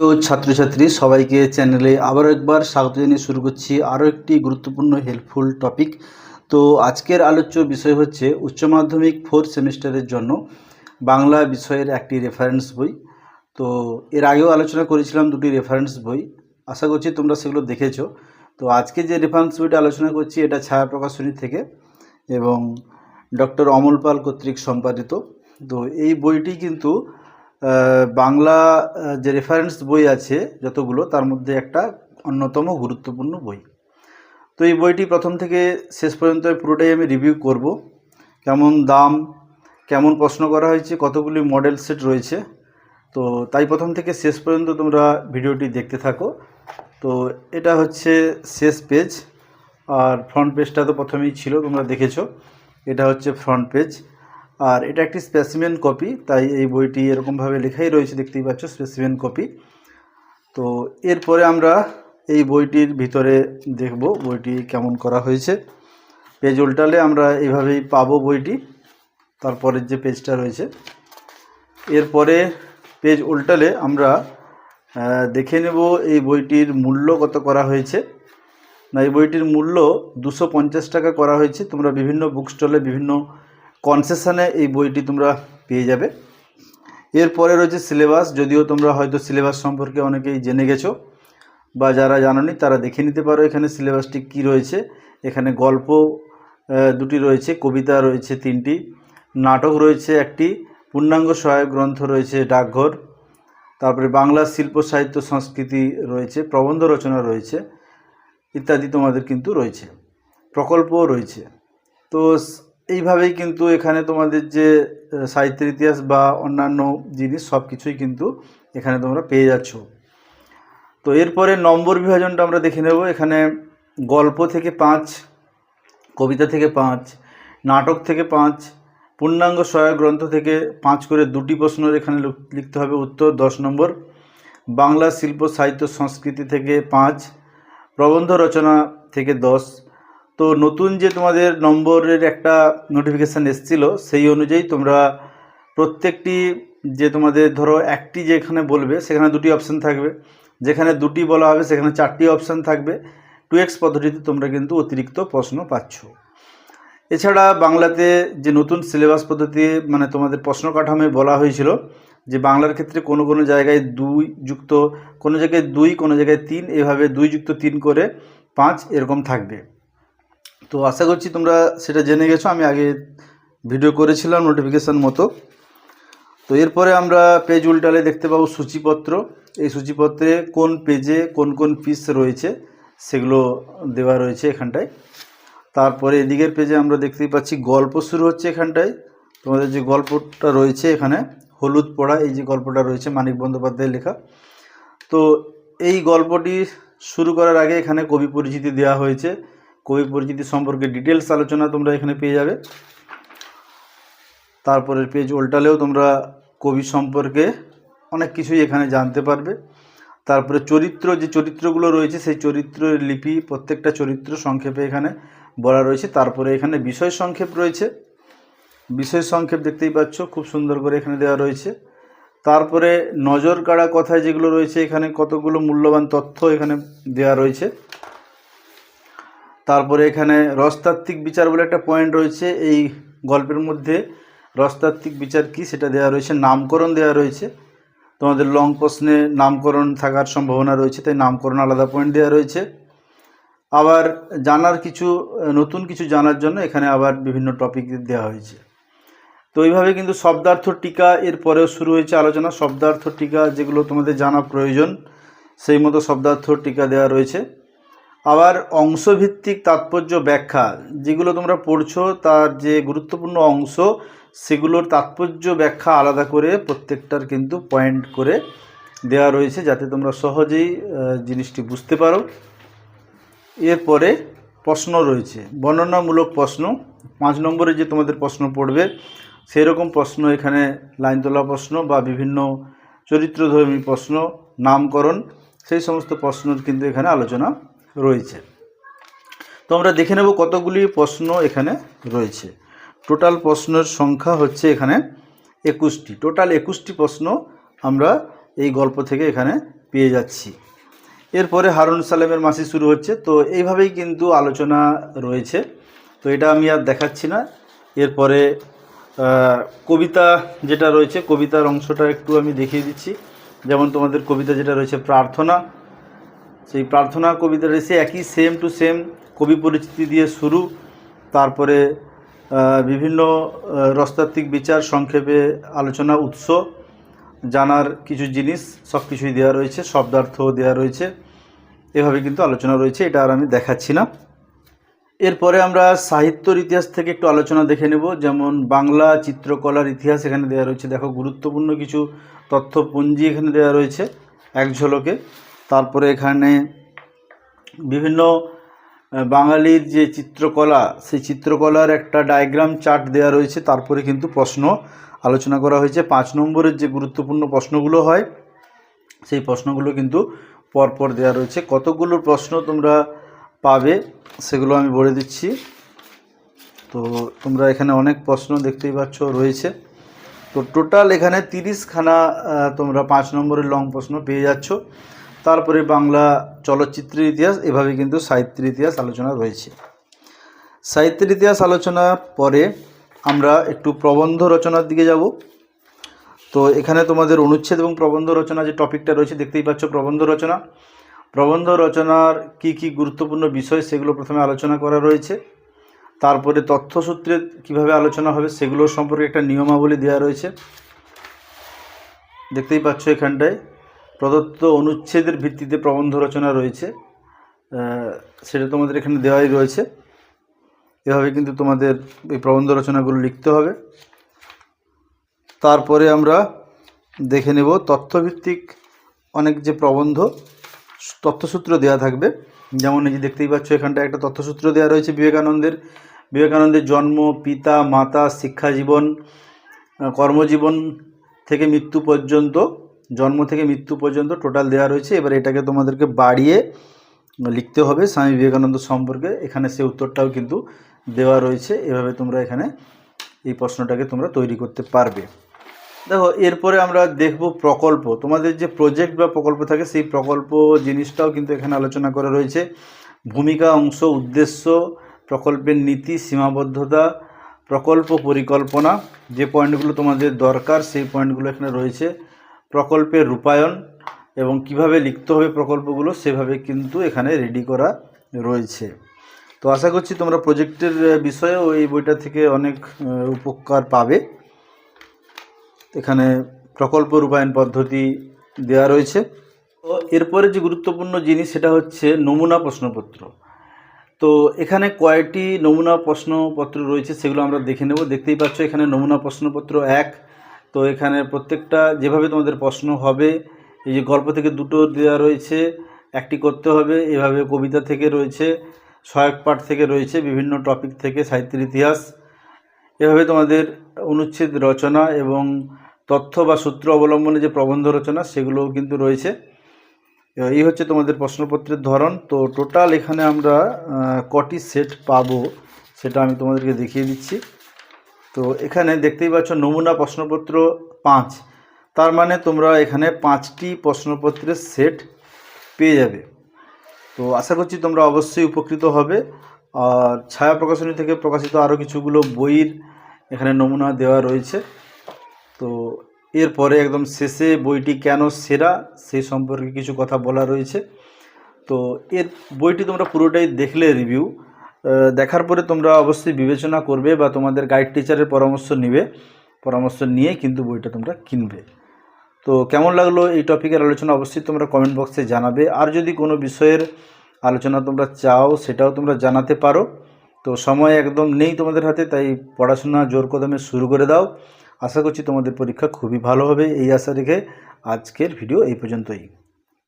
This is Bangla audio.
প্রিয় ছাত্রছাত্রী, সবাইকে চ্যানেলে আবারও একবার স্বাগত জানিয়ে শুরু করছি আরও একটি গুরুত্বপূর্ণ হেল্পফুল টপিক তো আজকের আলোচ্য বিষয় হচ্ছে উচ্চ মাধ্যমিক ফোর্থ সেমিস্টারের জন্য বাংলা বিষয়ের একটি রেফারেন্স বই। তো এর আগেও আলোচনা করেছিলাম দুটি রেফারেন্স বই, আশা করছি তোমরা সেগুলো দেখেছ। তো আজকে যে রেফারেন্স বইটা আলোচনা করছি এটা ছায়া প্রকাশনী থেকে এবং ডক্টর অমল পাল কর্তৃক সম্পাদিত। তো এই বইটি কিন্তু বাংলা যে রেফারেন্স বই আছে যতগুলো, তার মধ্যে একটা অন্যতম গুরুত্বপূর্ণ বই। তো এই বইটি প্রথম থেকে শেষ পর্যন্ত পুরোটাই আমি রিভিউ করব। কেমন দাম, কেমন প্রশ্ন করা হয়েছে, কতগুলি মডেল সেট রয়েছে। তো তাই প্রথম থেকে শেষ পর্যন্ত তোমরা ভিডিওটি দেখতে থাকো। তো এটা হচ্ছে শেষ পেজ আর ফ্রন্ট পেজটা তো প্রথমেই ছিল, তোমরা দেখেছ। এটা হচ্ছে ফ্রন্ট পেজ আর এটা একটি স্পেসিমেন কপি তাই এই বইটি এরকমভাবে লেখাই রয়েছে, দেখতেই পাচ্ছ স্পেসিমেন কপি তো এরপরে আমরা এই বইটির ভিতরে দেখব বইটি কেমন করা হয়েছে। পেজ উল্টালে আমরা এইভাবেই পাবো বইটি, তারপরের যে পেজটা রয়েছে। এরপরে পেজ উল্টালে আমরা দেখে নেব এই বইটির মূল্য কত করা হয়েছে। না, এই বইটির মূল্য দুশো টাকা করা হয়েছে। তোমরা বিভিন্ন বুক স্টলে বিভিন্ন কনসেশনে এই বইটি তোমরা পেয়ে যাবে। এরপরে রয়েছে সিলেবাস যদিও তোমরা হয়তো সিলেবাস সম্পর্কে অনেকেই জেনে গেছো, বা যারা জানোনি তারা দেখে নিতে পারো এখানে সিলেবাসটি কি রয়েছে। এখানে গল্প দুটি রয়েছে, কবিতা রয়েছে তিনটি, নাটক রয়েছে একটি, পূর্ণাঙ্গ সহায়ক গ্রন্থ রয়েছে ডাকঘর, তারপরে বাংলা শিল্প, সাহিত্য, সংস্কৃতি রয়েছে, প্রবন্ধ রচনা রয়েছে, ইত্যাদি তোমাদের কিন্তু রয়েছে, প্রকল্পও রয়েছে। তো এইভাবেই কিন্তু এখানে তোমাদের যে সাহিত্যের ইতিহাস বা অন্যান্য জিনিস সব কিছুই কিন্তু এখানে তোমরা পেয়ে যাচ্ছ। তো এরপরে নম্বর বিভাজনটা আমরা দেখে নেব। এখানে গল্প থেকে পাঁচ, কবিতা থেকে পাঁচ, নাটক থেকে পাঁচ, পূর্ণাঙ্গ সহায়ক গ্রন্থ থেকে পাঁচ করে দুটি প্রশ্নের এখানে লিখতে হবে উত্তর দশ নম্বর। বাংলা শিল্প, সাহিত্য, সংস্কৃতি থেকে পাঁচ, প্রবন্ধ রচনা থেকে দশ তো নতুন যে তোমাদের নম্বরের একটা নোটিফিকেশান এসেছিল, সেই অনুযায়ী তোমরা প্রত্যেকটি যে তোমাদের ধরো একটি যেখানে বলবে, সেখানে দুটি অপশান থাকবে। যেখানে দুটি বলা হবে, সেখানে চারটি অপশান থাকবে। টু এক্স পদ্ধতিতে তোমরা কিন্তু অতিরিক্ত প্রশ্ন পাচ্ছ। এছাড়া বাংলাতে যে নতুন সিলেবাস পদ্ধতি মানে তোমাদের প্রশ্ন কাঠামোয় বলা হয়েছিল, যে বাংলার ক্ষেত্রে কোনো কোনো জায়গায় দুই যুক্ত, কোনো জায়গায় দুই, কোনো জায়গায় তিন, এভাবে দুই যুক্ত তিন করে পাঁচ এরকম থাকবে। তো আশা করছি তোমরা সেটা জেনে গেছো, আমি আগে ভিডিও করেছিলাম নোটিফিকেশান মতো। তো এরপরে আমরা পেজ উল্টালে দেখতে পাবো সূচিপত্র। এই সূচিপত্রে কোন পেজে কোন কোন পিস রয়েছে, সেগুলো দেওয়া রয়েছে এখানটায়। তারপরে এদিকের পেজে আমরা দেখতেই পাচ্ছি গল্প শুরু হচ্ছে এখানটায়। তোমাদের যে গল্পটা রয়েছে এখানে, হলুদ পড়া, এই যে গল্পটা রয়েছে মানিক বন্দ্যোপাধ্যায়ের লেখা। তো এই গল্পটি শুরু করার আগে এখানে কবি পরিচিতি দেওয়া হয়েছে। কবি পরিচিতি সম্পর্কে ডিটেলস আলোচনা তোমরা এখানে পেয়ে যাবে। তারপরের পেজ উল্টালেও তোমরা কবি সম্পর্কে অনেক কিছুই এখানে জানতে পারবে। তারপরে চরিত্র, যে চরিত্রগুলো রয়েছে, সেই চরিত্রের লিপি, প্রত্যেকটা চরিত্র সংক্ষেপে এখানে বলা রয়েছে। তারপরে এখানে বিষয় সংক্ষেপ রয়েছে। বিষয় সংক্ষেপ দেখতেই পাচ্ছ, খুব সুন্দর করে এখানে দেওয়া রয়েছে। তারপরে নজর কাড়া কথায় যেগুলো রয়েছে, এখানে কতগুলো মূল্যবান তথ্য এখানে দেওয়া রয়েছে। তারপরে এখানে রসতাত্ত্বিক বিচার বলে একটা পয়েন্ট রয়েছে। এই গল্পের মধ্যে রসতাত্ত্বিক বিচার কি সেটা দেওয়া রয়েছে, নামকরণ দেওয়া রয়েছে। তোমাদের লং প্রশ্নে নামকরণ থাকার সম্ভাবনা রয়েছে, তাই নামকরণ আলাদা পয়েন্ট দেওয়া রয়েছে। আবার জানার কিছু, নতুন কিছু জানার জন্য এখানে আবার বিভিন্ন টপিক দেওয়া হয়েছে। তো এইভাবে কিন্তু শব্দার্থ টিকা এর পরেও শুরু হয়েছে আলোচনা। শব্দার্থ টিকা যেগুলো তোমাদের জানা প্রয়োজন, সেই মতো শব্দার্থ টিকা দেওয়া রয়েছে। আবার অংশভিত্তিক তাৎপর্য ব্যাখ্যা, যেগুলো তোমরা পড়ছো, তার যে গুরুত্বপূর্ণ অংশ, সেগুলোর তাৎপর্য ব্যাখ্যা আলাদা করে প্রত্যেকটার কিন্তু পয়েন্ট করে দেওয়া রয়েছে, যাতে তোমরা সহজেই জিনিসটি বুঝতে পারো। এরপরে প্রশ্ন রয়েছে, বর্ণনামূলক প্রশ্ন। পাঁচ নম্বরে যে তোমাদের প্রশ্ন পড়বে সেই রকম প্রশ্ন এখানে লাইন তোলা প্রশ্ন বা বিভিন্ন চরিত্রধর্মী প্রশ্ন, নামকরণ, সেই সমস্ত প্রশ্নের কিন্তু এখানে আলোচনা রয়েছে। তো আমরা দেখে নেব কতগুলি প্রশ্ন এখানে রয়েছে। টোটাল প্রশ্নের সংখ্যা হচ্ছে এখানে একুশটি। টোটাল একুশটি প্রশ্ন আমরা এই গল্প থেকে এখানে পেয়ে যাচ্ছি। এরপরে হারুন সালেমের মাসি শুরু হচ্ছে। তো এইভাবেই কিন্তু আলোচনা রয়েছে। তো এটা আমি আর দেখাচ্ছি না। এরপরে কবিতা যেটা রয়েছে, কবিতার অংশটা একটু আমি দেখিয়ে দিচ্ছি। যেমন তোমাদের কবিতা যেটা রয়েছে, প্রার্থনা। সেই প্রার্থনা কবিতা রয়েছে একই সেম টু সেম কবি পরিচিতি দিয়ে শুরু। তারপরে বিভিন্ন রসতাত্ত্বিক বিচার, সংক্ষেপে আলোচনা, উৎস জানার কিছু জিনিস সব কিছুই দেওয়া রয়েছে শব্দার্থ দেওয়া রয়েছে। এভাবে কিন্তু আলোচনা রয়েছে, এটা আর আমি দেখাচ্ছি না। এরপরে আমরা সাহিত্যর ইতিহাস থেকে একটু আলোচনা দেখে নেব। যেমন বাংলা চিত্রকলার ইতিহাস এখানে দেওয়া রয়েছে। দেখো, গুরুত্বপূর্ণ কিছু তথ্যপুঞ্জি এখানে দেওয়া রয়েছে, এক ঝলকে। তারপরে এখানে বিভিন্ন বাঙালির যে চিত্রকলা, সেই চিত্রকলার একটা ডায়াগ্রাম চার্ট দেওয়া রয়েছে। তারপরে কিন্তু প্রশ্ন আলোচনা করা হয়েছে। পাঁচ নম্বরের যে গুরুত্বপূর্ণ প্রশ্নগুলো হয়, সেই প্রশ্নগুলো কিন্তু পরপর দেওয়া রয়েছে। কতগুলো প্রশ্ন তোমরা পাবে, সেগুলো আমি বলে দিচ্ছি। তো তোমরা এখানে অনেক প্রশ্ন দেখতেই পাচ্ছ, রয়েছে। তো টোটাল এখানে তিরিশখানা তোমরা পাঁচ নম্বরের লং প্রশ্ন পেয়ে যাচ্ছ। তারপরে বাংলা চলচ্চিত্রের ইতিহাস, এভাবে কিন্তু সাহিত্যের ইতিহাস আলোচনা রয়েছে সাহিত্যের ইতিহাস আলোচনার পরে আমরা একটু প্রবন্ধ রচনার দিকে যাব। তো এখানে তোমাদের অনুচ্ছেদ এবং প্রবন্ধ রচনা যে টপিকটা রয়েছে, দেখতেই পাচ্ছ প্রবন্ধ রচনা। প্রবন্ধ রচনার কি কি গুরুত্বপূর্ণ বিষয় সেগুলো প্রথমে আলোচনা করা রয়েছে। তারপরে তথ্যসূত্রে কীভাবে আলোচনা হবে সেগুলো সম্পর্কে একটা নিয়মাবলী দেওয়া রয়েছে। দেখতেই পাচ্ছ এখানটায়। প্রদত্ত অনুচ্ছেদের ভিত্তিতে প্রবন্ধ রচনা রয়েছে। সেটা তোমাদের এখানে দেওয়াই রয়েছে। এভাবে কিন্তু তোমাদের এই প্রবন্ধ রচনাগুলো লিখতে হবে। তারপরে আমরা দেখে নেব তথ্যভিত্তিক অনেক যে প্রবন্ধ, তথ্যসূত্র দেওয়া থাকবে। যেমন এই যে দেখতেই পাচ্ছ এখানটা একটা তথ্যসূত্র দেওয়া রয়েছে বিবেকানন্দের। বিবেকানন্দের জন্ম, পিতা, মাতা, শিক্ষা জীবন কর্মজীবন থেকে মৃত্যু পর্যন্ত জন্ম থেকে মৃত্যু পর্যন্ত টোটাল দেওয়া রয়েছে। এবার এটাকে তোমাদেরকে বাড়িয়ে লিখতে হবে স্বামী বিবেকানন্দ সম্পর্কে। এখানে সে উত্তরটাও কিন্তু দেওয়া রয়েছে। এভাবে তোমরা এখানে এই প্রশ্নটাকে তোমরা তৈরি করতে পারবে। দেখো, এরপরে আমরা দেখব প্রকল্প। তোমাদের যে প্রজেক্ট বা প্রকল্প থাকে, সেই প্রকল্প জিনিসটাও কিন্তু এখানে আলোচনা করা রয়েছে। ভূমিকা, অংশ, উদ্দেশ্য, প্রকল্পের নীতি, সীমাবদ্ধতা, প্রকল্প পরিকল্পনা, যে পয়েন্টগুলো তোমাদের দরকার, সেই পয়েন্টগুলো এখানে রয়েছে। প্রকল্পের রূপায়ণ এবং কীভাবে লিখতে হবে প্রকল্পগুলো সেভাবে কিন্তু এখানে রেডি করা রয়েছে। তো আশা করছি তোমরা প্রজেক্টের বিষয়েও এই বইটা থেকে অনেক উপকার পাবে। এখানে প্রকল্প রূপায়ণ পদ্ধতি দেওয়া রয়েছে। তো এরপরে যে গুরুত্বপূর্ণ জিনিস সেটা হচ্ছে নমুনা প্রশ্নপত্র। তো এখানে কয়টি নমুনা প্রশ্নপত্র রয়েছে সেগুলো আমরা দেখে নেব। দেখতেই পাচ্ছ এখানে নমুনা প্রশ্নপত্র এক তো এখানে প্রত্যেকটা যেভাবে তোমাদের প্রশ্ন হবে, এই যে গল্প থেকে দুটো দেওয়া রয়েছে, একটি করতে হবে, এভাবে কবিতা থেকে রয়েছে, সহায়ক পাঠ থেকে রয়েছে, বিভিন্ন টপিক থেকে, সাহিত্যের ইতিহাস। এভাবে তোমাদের অনুচ্ছেদ রচনা এবং তথ্য বা সূত্র অবলম্বনে যে প্রবন্ধ রচনা, সেগুলোও কিন্তু রয়েছে। এই হচ্ছে তোমাদের প্রশ্নপত্রের ধরন। তো টোটাল এখানে আমরা কটি সেট পাবো, সেটা আমি তোমাদেরকে দেখিয়ে দিচ্ছি। তো এখানে দেখতেই পাচ্ছ নমুনা প্রশ্নপত্র পাঁচ। তার মানে তোমরা এখানে পাঁচটি প্রশ্নপত্রের সেট পেয়ে যাবে। তো আশা করছি তোমরা অবশ্যই উপকৃত হবে। আর ছায়া প্রকাশনী থেকে প্রকাশিত আরও কিছুগুলো বইয়ের এখানে নমুনা দেওয়া রয়েছে। তো এরপরে একদম শেষে বইটি কেন সেরা, সেই সম্পর্কে কিছু কথা বলা রয়েছে। তো এর বইটি তোমরা পুরোটাই দেখলে রিভিউ। দেখার পরে তোমরা অবশ্যই বিবেচনা করবে বা তোমাদের গাইড টিচারের পরামর্শ নিবে। পরামর্শ নিয়ে কিন্তু বইটা তোমরা কিনবে। তো কেমন লাগল এই টপিকের আলোচনা অবশ্যই তোমরা কমেন্ট বক্সে জানাবে। আর যদি কোনো বিষয়ের আলোচনা তোমরা চাও, সেটাও তোমরা জানাতে পারো। তো সময় একদম নেই তোমাদের হাতে, তাই পড়াশোনা জোর কদমে শুরু করে দাও। আশা করছি তোমাদের পরীক্ষা খুবই ভালো হবে, এই আশা রেখে আজকের ভিডিও এই পর্যন্তই।